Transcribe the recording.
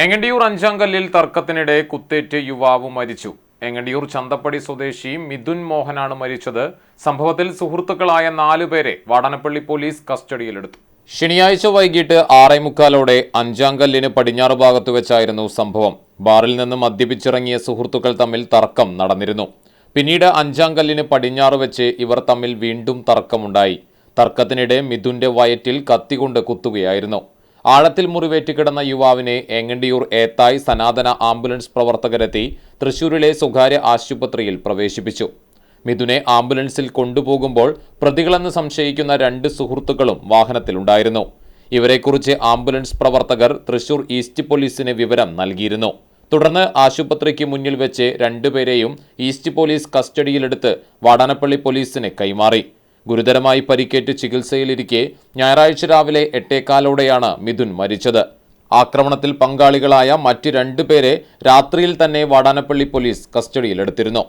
എങ്ങണ്ടിയൂർ അഞ്ചാങ്കല്ലിൽ തർക്കത്തിനിടെ കുത്തേറ്റ് യുവാവ് മരിച്ചു. എങ്ങണ്ടിയൂർ ചന്തപ്പടി സ്വദേശി മിഥുൻ മോഹനാണ് മരിച്ചത്. സംഭവത്തിൽ സുഹൃത്തുക്കളായ നാലുപേരെ വാടനപ്പള്ളി പോലീസ് കസ്റ്റഡിയിലെടുത്തു. ശനിയാഴ്ച വൈകിട്ട് ആറേ മുക്കാലോടെ അഞ്ചാങ്കല്ലിന് പടിഞ്ഞാറ് ഭാഗത്ത് വെച്ചായിരുന്നു സംഭവം. ബാറിൽ നിന്ന് മദ്യപിച്ചിറങ്ങിയ സുഹൃത്തുക്കൾ തമ്മിൽ തർക്കം നടന്നിരുന്നു. പിന്നീട് അഞ്ചാങ്കല്ലിന് പടിഞ്ഞാറ് വെച്ച് ഇവർ തമ്മിൽ വീണ്ടും തർക്കമുണ്ടായി. തർക്കത്തിനിടെ മിഥുന്റെ വയറ്റിൽ കത്തികൊണ്ട് കുത്തുകയായിരുന്നു. ആഴത്തിൽ മുറിവേറ്റ് കിടന്ന യുവാവിനെ എങ്ങണ്ടിയൂർ ഏത്തായ് സനാതന ആംബുലൻസ് പ്രവർത്തകരെത്തി തൃശൂരിലെ സ്വകാര്യ ആശുപത്രിയിൽ പ്രവേശിപ്പിച്ചു. മിഥുനെ ആംബുലൻസിൽ കൊണ്ടുപോകുമ്പോൾ പ്രതികളെന്ന് സംശയിക്കുന്ന രണ്ട് സുഹൃത്തുക്കളും വാഹനത്തിലുണ്ടായിരുന്നു. ഇവരെക്കുറിച്ച് ആംബുലൻസ് പ്രവർത്തകർ തൃശൂർ ഈസ്റ്റ് പോലീസിന് വിവരം നൽകിയിരുന്നു. തുടർന്ന് ആശുപത്രിക്ക് മുന്നിൽ വെച്ച് രണ്ടുപേരെയും ഈസ്റ്റ് പോലീസ് കസ്റ്റഡിയിലെടുത്ത് വാടാനപ്പള്ളി പോലീസിന് കൈമാറി. ഗുരുതരമായി പരിക്കേറ്റ് ചികിത്സയിലിരിക്കെ ഞായറാഴ്ച രാവിലെ എട്ടേക്കാലോടെയാണ് മിഥുൻ മരിച്ചത്. ആക്രമണത്തിൽ പങ്കാളികളായ മറ്റ് രണ്ടുപേരെ രാത്രിയിൽ തന്നെ വാടാനപ്പള്ളി പോലീസ് കസ്റ്റഡിയിലെടുത്തിരുന്നു.